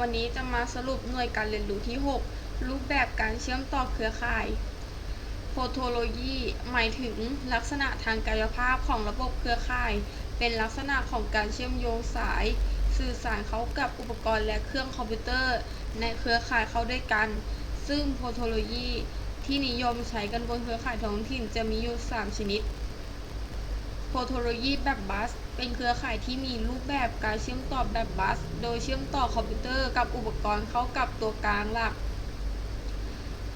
วันนี้จะมาสรุปหน่วยการเรียนรู้ที่ 6 รูปแบบการเชื่อมต่อเครือข่ายโฟโทโลยีหมายถึงลักษณะทางกายภาพของระบบเครือข่าย เป็นลักษณะของการเชื่อมโยงสาย สื่อสารเข้ากับอุปกรณ์และเครื่องคอมพิวเตอร์ ในเครือข่ายเข้าด้วยกัน ซึ่งโฟโทโลยีที่นิยมใช้กันบนเครือข่ายท้องถิ่นจะมีอยู่ 3 ชนิด โฟโทโลยีแบบบัส เป็นเครือข่ายที่มีรูปแบบการเชื่อมต่อแบบบัส โดยเชื่อมต่อคอมพิวเตอร์กับอุปกรณ์เข้ากับตัวกลางหลัก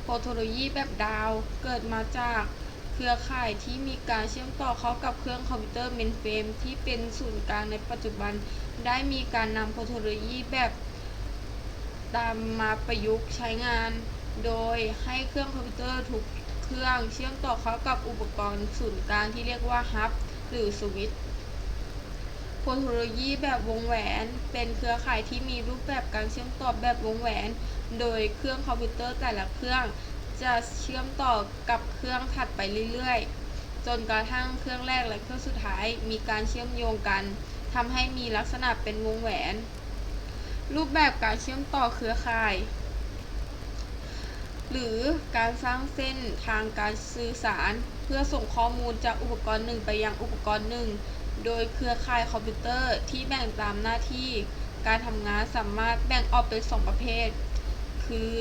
โฟโทโลยีแบบดาว เกิดมาจากเครือข่ายที่มีการเชื่อมต่อเข้ากับเครื่องคอมพิวเตอร์เมนเฟรมที่เป็นศูนย์กลางในปัจจุบัน ได้มีการนำโฟโทโลยีแบบตามมาประยุกต์ใช้งาน โดยให้เครื่องคอมพิวเตอร์ทุกเครื่องเชื่อมต่อเข้ากับอุปกรณ์ศูนย์กลางที่เรียกว่าฮับ หรือสวิตช์โฟโทโลยีแบบวงแหวน เป็นเครือข่ายที่มีรูปแบบการเชื่อมต่อแบบวงแหวน โดยเครื่องคอมพิวเตอร์แต่ละเครื่อง จะเชื่อมต่อกับเครื่องถัดไปเรื่อยๆ จนกระทั่งเครื่องแรกและเครื่องสุดท้ายมีการเชื่อมโยงกันทำให้มีลักษณะเป็นวงแหวน รูปแบบการเชื่อมต่อเครือข่าย หรือการสร้างเส้นทางการสื่อสาร เพื่อส่งข้อมูลจากอุปกรณ์หนึ่งไปยังอุปกรณ์หนึ่ง โดยเครือข่ายคอมพิวเตอร์ที่แบ่งตามหน้าที่ การทำงานสามารถแบ่งออกเป็นสองประเภท คือ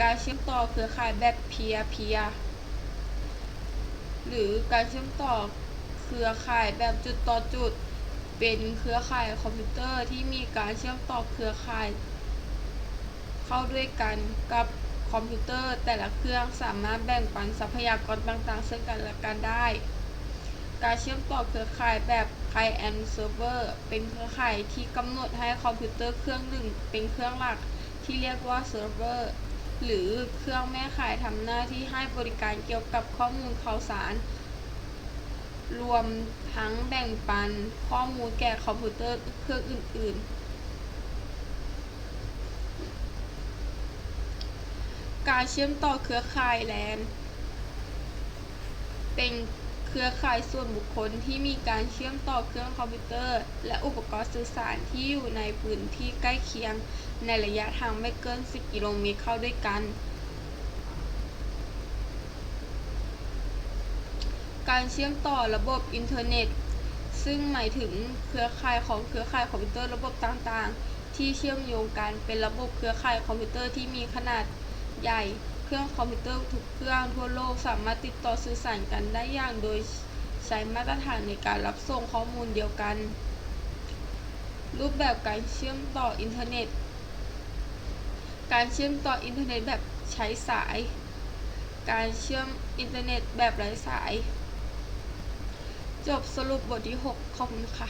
การเชื่อมต่อเครือข่ายแบบเพียเพียหรือการเชื่อมต่อเครือข่ายแบบจุดต่อจุด เป็นเครือข่ายคอมพิวเตอร์ที่มีการเชื่อมต่อเครือข่าย เข้าด้วยกันกับ คอมพิวเตอร์แต่ละเครื่องสามารถแบ่งปันทรัพยากรต่างๆ ซึ่งกันและกันได้ การเชื่อมต่อเครือข่ายแบบ Client Server เป็นเครือข่ายที่กำหนดให้คอมพิวเตอร์เครื่องหนึ่งเป็นเครื่องหลักที่เรียกว่าเซิร์ฟเวอร์หรือเครื่องแม่ข่ายทำหน้าที่ให้บริการเกี่ยวกับข้อมูลข่าวสาร รวมทั้งแบ่งปันข้อมูลแก่คอมพิวเตอร์เครื่องอื่น ๆ การเชื่อมต่อเครือข่าย LAN เป็นเครือข่ายส่วนบุคคลที่มีการเชื่อมต่อเครื่องคอมพิวเตอร์ และอุปกรณ์สื่อสารที่อยู่ในพื้นที่ใกล้เคียง ในระยะทางไม่เกิน 10 กิโลเมตรเข้าด้วยกัน การเชื่อมต่อระบบอินเทอร์เน็ต ซึ่งหมายถึงเครือข่ายของเครือข่ายคอมพิวเตอร์ระบบต่างๆ ที่เชื่อมโยงกันเป็นระบบเครือข่ายคอมพิวเตอร์ที่มีขนาด ใหญ่ เครื่องคอมพิวเตอร์ทุกเครื่องทั่วโลกสามารถติดต่อสื่อสารกันได้อย่างโดยใช้มาตรฐานในการรับส่งข้อมูลเดียวกัน รูปแบบการเชื่อมต่ออินเทอร์เน็ต การเชื่อมต่ออินเทอร์เน็ตแบบใช้สาย การเชื่อมอินเทอร์เน็ตแบบไร้สาย จบสรุปบทที่ 6 ขอบคุณค่ะ